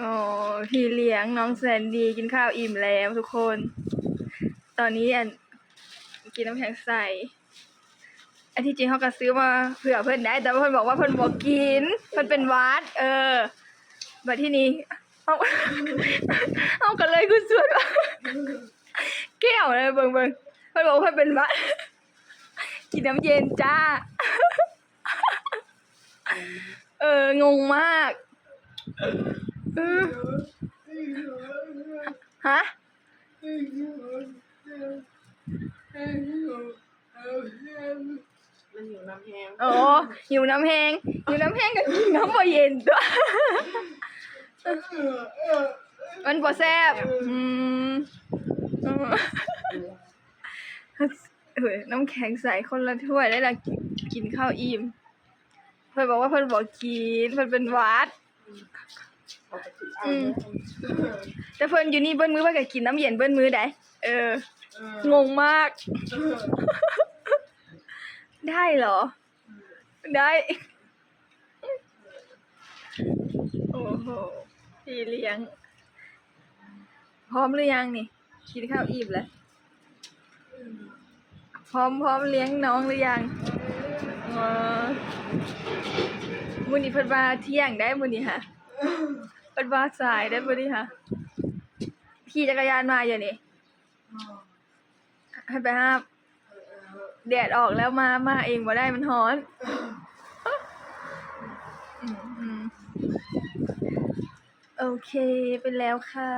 อ๋อพี่เลี้ยงน้องแซนดีกินข้าวอิ่มแล้วทุกคน ตอนนี้อันกินน้ำแข็งใสอันที่จริงเขาก็ซื้อมาเผื่อเพื่อนได้ แต่ว่าเพื่อนบอกว่าเพื่อนบอกกิน เพื่อนเป็นวัด เออแบบที่นี้เอาเอากันเลยคุณสวดว่าแก้วเลยเบิ่งเบิ่งเพื่อนบอกว่าเพื่อนเป็นวัด กินน้ำเย็นจ้า เอองงมาก ฮะมันอยู่น้ำแห้งโอ้หิวน้ำแห้งหิวน้ำแห้งก็กินน้ำบ่เย็นตัวมันบ่แซ่บอืมอืมเฮ้ยน้ำแข็งใส่คนละถ้วยได้ละกินกินข้าวอิ่มเพิ่นบอกว่าเพิ่นบอกกินเพิ่นเป็นหวัดเอาไปกินอืมแต่เพิ่นอยู่นี่เบิ้นมือเพิ่นก็กินน้ำเย็นเบิ้นมือได้เออ งงมาก ได้เหรอ ได้ โอ้โหพี่เลี้ยง พร้อมหรือยังนี่ กินข้าวอิ่มแล้ว พร้อมพร้อมเลี้ยงน้องหรือยังเออมื้อนี้เพิ่นว่าเที่ยงได้มื้อนี้ค่ะ็นว่าสายได้บ่ดีค่ะขี่จักรยานมาอย่างนี้ให้ไปห้ามแดดออกแล้วมามาเองบ่ได้มันร้อนโอเค เป็นแล้วค่ะ